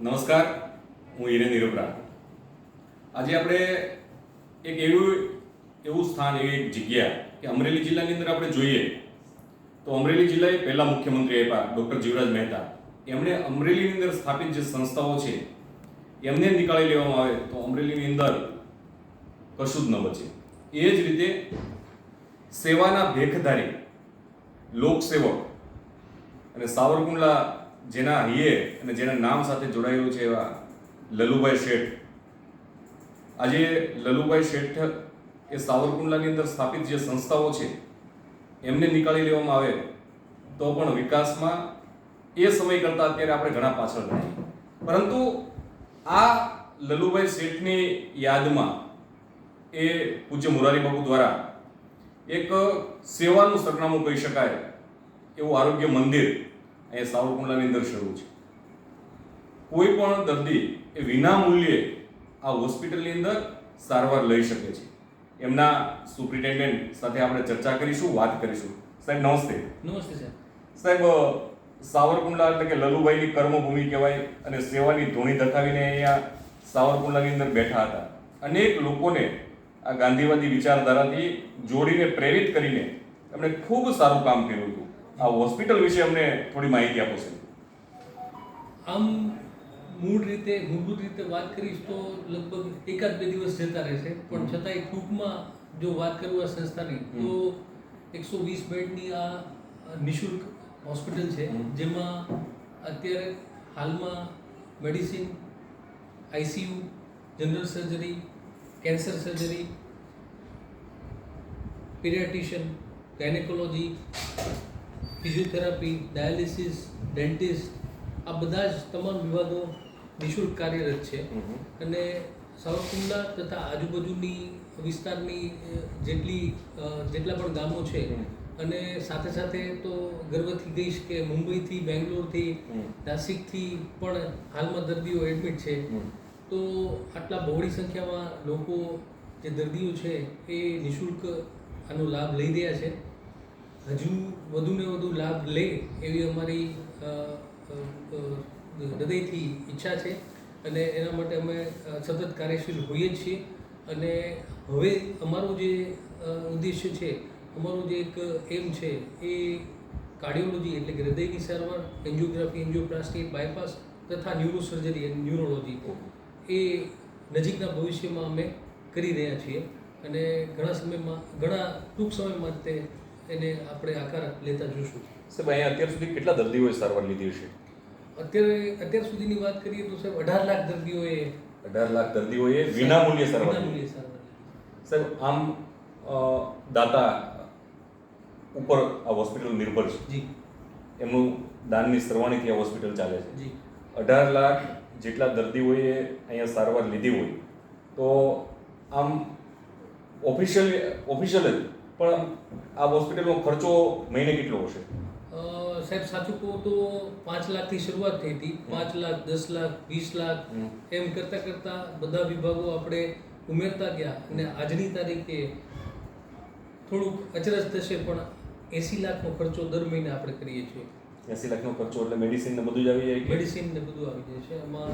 નમસ્કાર, હું હિરેન નિરોપરા. આજે આપણે એક એવું એવું સ્થાન, એવી જગ્યા કે અમરેલી જિલ્લાની અંદર આપણે જોઈએ, તો અમરેલી જિલ્લાએ પહેલા મુખ્યમંત્રી આપ્યા, ડૉક્ટર જીવરાજ મહેતા. એમણે અમરેલીની અંદર સ્થાપિત જે સંસ્થાઓ છે, એમને નીકાળી લેવામાં આવે, તો અમરેલીની અંદર કશું જ ન બચે. એ જ રીતે સેવાના ભેખધારી, લોકસેવક અને સાવરકુંડલા જેના હૈયે અને જેના નામ સાથે જોડાયેલું છે એવા લલુભાઈ શેઠ. આજે લલુભાઈ શેઠ એ સાવરકુંડલાની અંદર સ્થાપિત જે સંસ્થાઓ છે, એમને નીકાળી લેવામાં આવે તો પણ વિકાસમાં એ સમય કરતાં અત્યારે આપણે ઘણા પાછળ ગણાય પરંતુ આ લલુભાઈ શેઠની યાદમાં એ પૂજ્ય મુરારીબાબુ દ્વારા એક સેવાનું સરનામું કહી શકાય, એવું આરોગ્ય મંદિર અહીંયા સાવરકુંડલાની અંદર શરૂ છે. કોઈ પણ દર્દી એ વિના મૂલ્યે આ હોસ્પિટલની અંદર સારવાર લઈ શકે છે. એમના સુપ્રિન્ટેન્ડન્ટ સાથે આપણે ચર્ચા કરીશું વાત કરીશું. સાહેબ નમસ્તે. નમસ્તે સાહેબ. સાહેબ સાવરકુંડલા એટલે કે લલુભાઈની કર્મભૂમિ કહેવાય અને સેવાની ધૂણી ધકાવીને અહીંયા સાવરકુંડલાની અંદર બેઠા હતા. અનેક લોકોને આ ગાંધીવાદી વિચારધારાથી જોડીને પ્રેરિત કરીને એમણે ખૂબ સારું કામ કર્યું હતું. આ હોસ્પિટલ વિશે અમને થોડી માહિતી આપો સાહેબ આમ મૂળ રીતે મૂળભૂત રીતે વાત કરીશ તો લગભગ એકાદ બે દિવસ જતા રહેશે. પણ છતાંય ટૂંકમાં જો વાત કરું આ સંસ્થાની તો એકસો વીસ બેડની આ નિઃશુલ્ક હોસ્પિટલ છે જેમાં અત્યારે હાલમાં medicine ICU general surgery cancer surgery paediatrician gynaecology physiotherapy dialysis dentist આ બધા જ તમામ વિભાગો નિઃશુલ્ક કાર્યરત છે. અને સાવરકુંડલા તથા આજુબાજુની વિસ્તારની જેટલી જેટલા પણ ગામો છે અને સાથે સાથે તો ગર્વથી કહીશ કે મુંબઈથી બેંગ્લોરથી નાસિકથી પણ હાલમાં દર્દીઓ એડમિટ છે. તો આટલા બહોળી સંખ્યામાં લોકો જે દર્દીઓ છે એ નિઃશુલ્ક આનો લાભ લઈ રહ્યા છે. હજુ વધુને વધુ લાભ લે એવી અમારી હૃદયથી ઈચ્છા છે. અને એના માટે અમે સતત કાર્યશીલ હોઈએ જ છીએ. અને હવે અમારો જે ઉદ્દેશ્ય છે, અમારો જે એક એમ છે, એ કાર્ડિયોલોજી એટલે કે હૃદયની સારવાર, એન્જિયોગ્રાફી, એન્જિયોપ્લાસ્ટી, બાયપાસ તથા ન્યુરોસર્જરી એન્ડ ન્યુરોલોજી એ નજીકના ભવિષ્યમાં અમે કરી રહ્યા છીએ. અને ઘણા સમયમાં, ઘણા ટૂંક સમયમાં તે એને આપણે આકાર લેતા જોઈશું સાહેબ અહીંયા અત્યાર સુધી કેટલા દર્દીઓએ સારવાર લીધી હશે? અત્યારે અત્યાર સુધીની વાત કરીએ તો સાહેબ અઢાર લાખ દર્દીઓએ અઢાર લાખ દર્દીઓએ વિનામૂલ્યે સારવાર લીધી. સાહેબ આમ દાતા ઉપર આ હોસ્પિટલ નિર્ભર છે? જી. એમનું દાનની સરવાણીથી આ હોસ્પિટલ ચાલે છે? જી. અઢાર લાખ જેટલા દર્દીઓએ અહીંયા સારવાર લીધી હોય તો આમ ઓફિશિયલ ઓફિશિયલ જ પણ આ હોસ્પિટલનો ખર્ચો મહિને કેટલો હશે? સાહેબ સાચું કહું તો પાંચ લાખથી શરૂઆત થઈ હતી. પાંચ લાખ દસ લાખ વીસ લાખ એમ કરતાં કરતાં બધા વિભાગો આપણે ઉમેરતા ગયા અને આજની તારીખે થોડુંક અચરજ થશે પણ એંસી લાખનો ખર્ચો દર મહિને આપણે કરીએ છીએ. એસી લાખનો ખર્ચો એટલે મેડિસિન ને બધું જ આવી જાય મેડિસિન ને બધું આવી જાય છે. એમાં